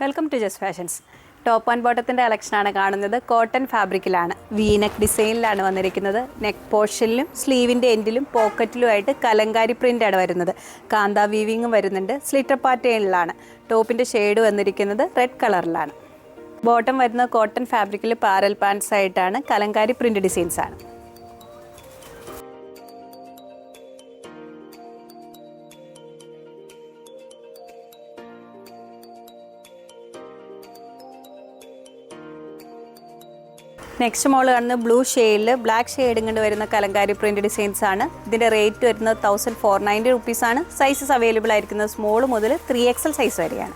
Welcome to just fashions top and ബോട്ടത്തിന്റെ കളക്ഷനാണ് കാണുന്നത്. Cotton ഫാബ്രിക്കിലാണ് V-neck ഡിസൈനിലാണ് വന്നിരിക്കുന്നത്. നെക്ക് പോർഷനിലും സ്ലീവിന്റെ എൻഡിലും പോക്കറ്റിലുമായിട്ട് കലങ്കാരി പ്രിന്റാണ് വരുന്നത്. കാന്ത വീവിങ്ങും വരുന്നുണ്ട്. സ്ലിറ്റർ പാറ്റേണിലാണ് ടോപ്പിന്റെ ഷെയ്ഡ് വന്നിരിക്കുന്നത് റെഡ് കളറിലാണ് ബോട്ടം വരുന്ന കോട്ടൺ ഫാബ്രിക്കിൽ പാരൽ പാൻസ് ആയിട്ടാണ്. കലങ്കാരി പ്രിന്റ് ഡിസൈൻസ് ആണ്. നെക്സ്റ്റ് മോൾ കാണുന്നത് ബ്ലൂ ഷെയ്ഡിൽ ബ്ലാക്ക് ഷെയ്ഡ് കൊണ്ട് വരുന്ന കലങ്കാരി പ്രിന്റ് ഡിസൈൻസ് ആണ്. ഇതിന്റെ റേറ്റ് വരുന്നത് തൗസൻഡ് ഫോർ നയന്റി റുപ്പീസ് ആണ്. സൈസസ് അവൈലബിൾ ആയിരിക്കുന്നത് സ്മോൾ മുതൽ ത്രീ എക്സൽ സൈസ് വരെയാണ്.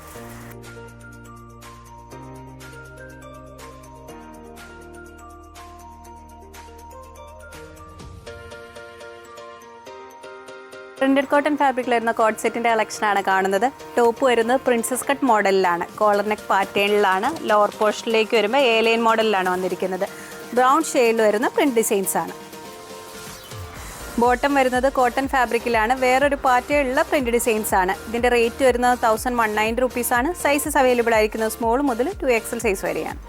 പ്രിന്റഡ് കോട്ടൺ ഫാബ്രിക്കിൽ വരുന്ന കോട്ട് സെറ്റിന്റെ കളക്ഷനാണ് കാണുന്നത്. ടോപ്പ് വരുന്നത് പ്രിൻസസ് കട്ട് മോഡലിലാണ്. കോളർ നെക്ക് പാറ്റേണിലാണ് ലോവർ പോർഷനിലേക്ക് വരുമ്പോൾ എ ലൈൻ മോഡലിലാണ് വന്നിരിക്കുന്നത്. ബ്രൗൺ ഷെയ്ഡിൽ വരുന്ന പ്രിന്റ് ഡിസൈൻസ് ആണ്. ബോട്ടം വരുന്നത് കോട്ടൺ ഫാബ്രിക്കിലാണ് വേറൊരു പാറ്റേണിലുള്ള പ്രിന്റ് ഡിസൈൻസ് ആണ്. ഇതിന്റെ റേറ്റ് വരുന്നത് തൗസൻഡ് വൺ റുപ്പീസ് ആണ്. സൈസസ് അവൈലബിൾ ആയിരിക്കുന്നത് സ്മോൾ മുതൽ ടു എക്സൽ സൈസ് വരെയാണ്.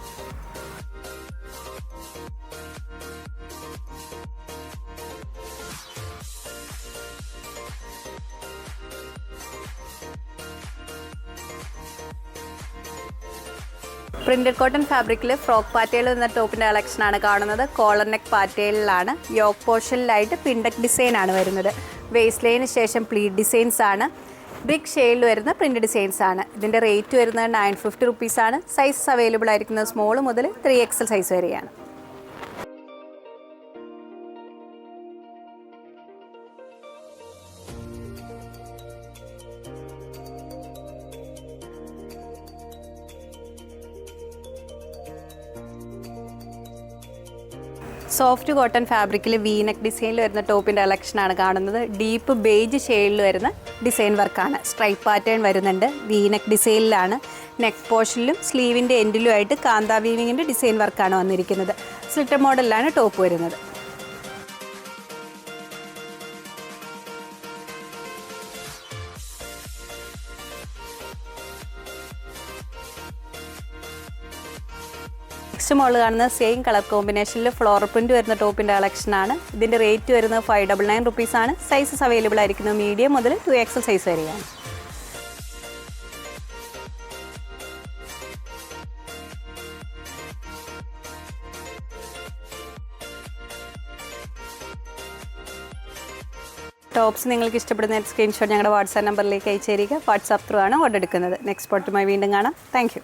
പ്രിന്റഡ് കോട്ടൺ ഫാബ്രിക്കിൽ ഫ്രോക്ക് പാറ്റേൽ എന്ന ടോപ്പിന്റെ കളക്ഷൻ ആണ് കാണുന്നത്. കോളർ നെക്ക് പാറ്റേലിലാണ് യോക്ക് പോർഷനിലായിട്ട് പിണ്ടക് ഡിസൈൻ ആണ് വരുന്നത്. വേസ്റ്റ് ലൈന് ശേഷം പ്ലീറ്റ് ഡിസൈൻസ് ആണ്. ബ്രിക് ഷെയിൽ വരുന്ന പ്രിന്റ് ഡിസൈൻസ് ആണ്. ഇതിന്റെ റേറ്റ് വരുന്നത് നയൻ ഫിഫ്റ്റി റുപ്പീസ് ആണ്. സൈസ് അവൈലബിൾ ആയിരിക്കുന്നത് സ്മോൾ മുതൽ ത്രീ എക്സൽ സൈസ് വരെയാണ്. സോഫ്റ്റ് കോട്ടൺ ഫാബ്രിക്കിൽ വീനക്ക് ഡിസൈനിൽ വരുന്ന ടോപ്പിന്റെ കളക്ഷനാണ് കാണുന്നത്. ഡീപ്പ് ബേജ് ഷെയ്ഡിൽ വരുന്ന ഡിസൈൻ വർക്കാണ് സ്ട്രൈപ്പ് പാറ്റേൺ വരുന്നുണ്ട്. വീനക്ക് ഡിസൈനിലാണ് നെക്ക് പോർഷനിലും സ്ലീവിന്റെ എൻഡിലുമായിട്ട് കാന്താ വീവിങ്ങിന്റെ ഡിസൈൻ വർക്കാണ് വന്നിരിക്കുന്നത്. സ്ലിറ്റർ മോഡലിലാണ് ടോപ്പ് വരുന്നത്. നെക്സ്റ്റ് മോൾ കാണുന്ന സെയിം കളർ കോമ്പിനേഷനിൽ ഫ്ലോർ പ്രിന്റ് വരുന്ന ടോപ്പിന്റെ കളക്ഷൻ ആണ്. ഇതിന്റെ റേറ്റ് വരുന്നത് ഫൈവ് ഡബിൾ നയൻ റുപ്പീസ് ആണ്. സൈസസ് അവൈലബിൾ ആയിരിക്കുന്നത് മീഡിയം മുതൽ ടു എക്സൽ സൈസ് വരെയാണ്. ടോപ്സ് നിങ്ങൾക്ക് ഇഷ്ടപ്പെടുന്ന സ്ക്രീൻഷോട്ട് ഞങ്ങളുടെ വാട്സാപ്പ് നമ്പറിലേക്ക് അയച്ചേരിക വാട്സാപ്പ് ത്രൂ ആണ് ഓർഡർ എടുക്കുന്നത്. നെക്സ്റ്റ് പോട്ടുമായി വീണ്ടും കാണാം. താങ്ക്